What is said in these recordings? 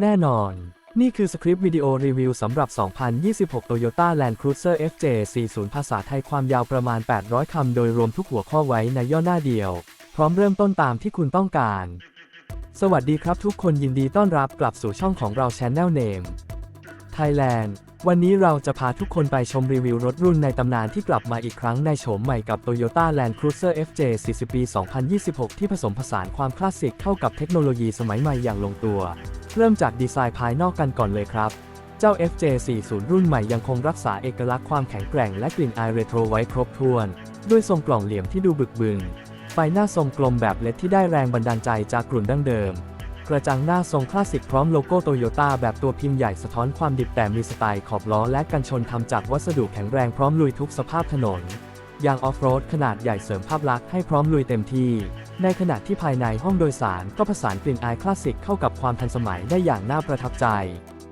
แน่นอน นี่คือสคริปต์วิดีโอรีวิวสำหรับ 2026 Toyota Land Cruiser FJ40 ภาษาไทยความยาวประมาณ 800 คำ โดยรวมทุกหัวข้อไว้ในย่อหน้าเดียว พร้อมเริ่มต้นตามที่คุณต้องการ สวัสดีครับทุกคนยินดีต้อนรับกลับสู่ช่องของเรา Channel Name Thailand วันนี้เราจะพาทุกคนไปชมรีวิวรถรุ่นในตำนานที่กลับมาอีกครั้งในโฉมใหม่กับ Toyota Land Cruiser FJ 40 ปี 2026 ที่ผสมผสานความคลาสสิกเข้ากับเทคโนโลยีสมัยใหม่อย่างลงตัว เริ่มจากดีไซน์ภายนอกกันก่อนเลยครับ เจ้า FJ40 รุ่นใหม่ยังคงรักษาเอกลักษณ์ความแข็งแกร่งและกลิ่นอายเรโทรไว้ครบถ้วน ด้วยทรงกล่องเหลี่ยมที่ดูบึกบึน ไฟหน้าทรงกลมแบบเลดที่ได้แรงบันดาลใจจากกลุ่นดั้งเดิม กระจังหน้าทรงคลาสสิกพร้อมโลโก้โตโยต้าแบบตัวพิมพ์ใหญ่สะท้อนความดิบแต่มีสไตล์ขอบล้อและกันชนทำจากวัสดุแข็งแรงพร้อมลุยทุกสภาพถนนยางออฟโรดขนาดใหญ่เสริมภาพลักษณ์ให้พร้อมลุยเต็มที่ ในขณะที่ภายในห้องโดยสารก็ผสานกลิ่นอายคลาสสิกเข้ากับความทันสมัยได้อย่างน่าประทับใจ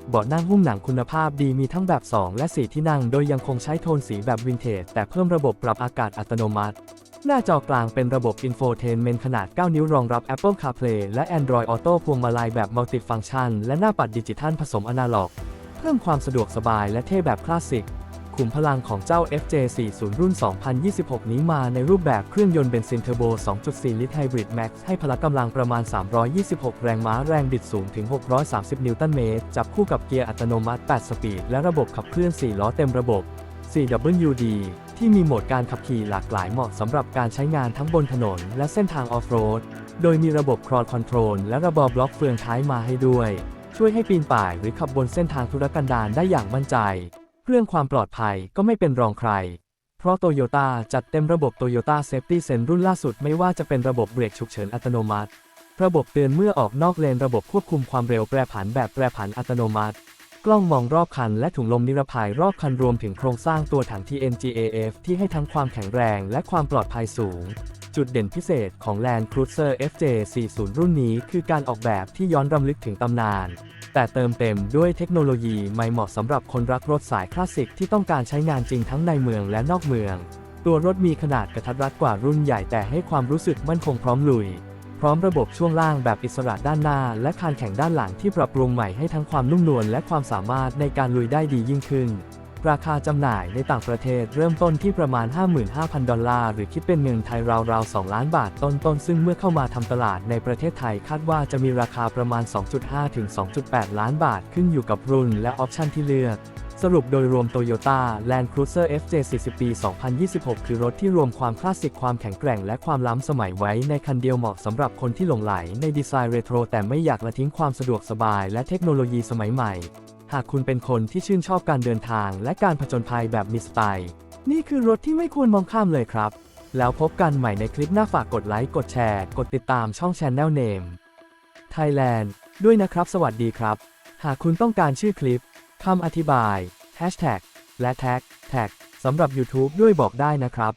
เบาะนั่งหุ้มหนังคุณภาพดีมีทั้งแบบ 2 และ 4 ที่นั่ง โดยยังคงใช้โทนสีแบบวินเทจแต่เพิ่มระบบปรับอากาศอัตโนมัติ หน้าจอกลางเป็นระบบ Infotainment ขนาด 9 นิ้วรองรับ Apple CarPlay และ Android Auto พวงมาลัยแบบ Multi-Function และหน้าปัดดิจิทัลผสมอนาล็อก เพิ่มความสะดวกสบายและเท่แบบคลาสสิก ขุมพลังของเจ้า FJ40 รุ่น 2026 นี้มาในรูปแบบเครื่องยนต์เบนซินเทอร์โบ 2.4 ลิตรไฮบริดแม็กซ์ให้พละกำลังประมาณ 326 แรงม้าแรงบิดสูงถึง 630 นิวตันเมตร จับคู่กับเกียร์อัตโนมัติ 8 สปีด และระบบขับเคลื่อน 4 ล้อเต็มระบบ 4WD ที่มีโหมดการขับขี่หลากหลายเหมาะสำหรับการใช้งานทั้งบนถนนและเส้นทางออฟโรด โดยมีระบบครอ c คอนโทรลและระบบบล็อกเฟืองท้ายมาให้ด้วย ช่วยให้ปีนป่ายหรือขับบนเส้นทางธุรกันดารได้อย่างมั่นใจ เรื่องความปลอดภัยก็ไม่เป็นรองใคร เพราะโตโยต้าจัดเต็มระบบ Toyota Safety Sense รุ่นล่าสุดไม่ว่าจะเป็นระบบเบรกฉุกเฉินอัตโนมัติ ระบบเตือนเมื่อออกนอกเลน ระบบควบคุมความเร็วแปรผันแบบแปรผันอัตโนมัติ กล้องมองรอบคันและถุงลมนิรภัยรอบคันรวมถึงโครงสร้างตัวถัง TNGAF ที่ให้ทั้งความแข็งแรงและความปลอดภัยสูง จุดเด่นพิเศษของ Land Cruiser FJ40 รุ่นนี้คือการออกแบบที่ย้อนรำลึกถึงตำนาน แต่เติมเต็มด้วยเทคโนโลยีใหม่เหมาะสำหรับคนรักรถสายคลาสสิกที่ต้องการใช้งานจริงทั้งในเมืองและนอกเมือง ตัวรถมีขนาดกระทัดรัดกว่ารุ่นใหญ่แต่ให้ความรู้สึกมั่นคงพร้อมลุย พร้อมระบบช่วงล่างแบบอิสระด้านหน้า และคานแข่งด้านหลังที่ปรับปรุงใหม่ให้ทั้งความนุ่มนวลและความสามารถในการลุยได้ดียิ่งขึ้น ราคาจำหน่ายในต่างประเทศเริ่มต้นที่ประมาณ 55,000 ดอลลาร์ หรือคิดเป็นเงินไทยราวๆ 2 ล้านบาทต้นๆ ซึ่งเมื่อเข้ามาทำตลาดในประเทศไทยคาดว่าจะมีราคาประมาณ 2.5 ถึง 2.8 ล้านบาทขึ้นอยู่กับรุ่นและออปชันที่เลือก สรุปโดยรวม Toyota Land Cruiser FJ 40 ปี 2026 คือรถที่รวมความคลาสสิกความแข็งแกร่งและความล้ำสมัยไว้ในคันเดียวเหมาะสำหรับคนที่หลงไหลในดีไซน์เรโทรแต่ไม่อยากละทิ้งความสะดวกสบายและเทคโนโลยีสมัยใหม่ หากคุณเป็นคนที่ชื่นชอบการเดินทางและการผจญภัยแบบมีสไตล์ นี่คือรถที่ไม่ควรมองข้ามเลยครับ แล้วพบกันใหม่ในคลิปหน้าฝากกดไลค์กดแชร์ กดติดตามช่อง Channel Name Thailand ด้วยนะครับ สวัสดีครับ หากคุณต้องการชื่อคลิป คำอธิบาย Hashtag และ Tag Tag สำหรับ YouTube ด้วยบอกได้นะครับ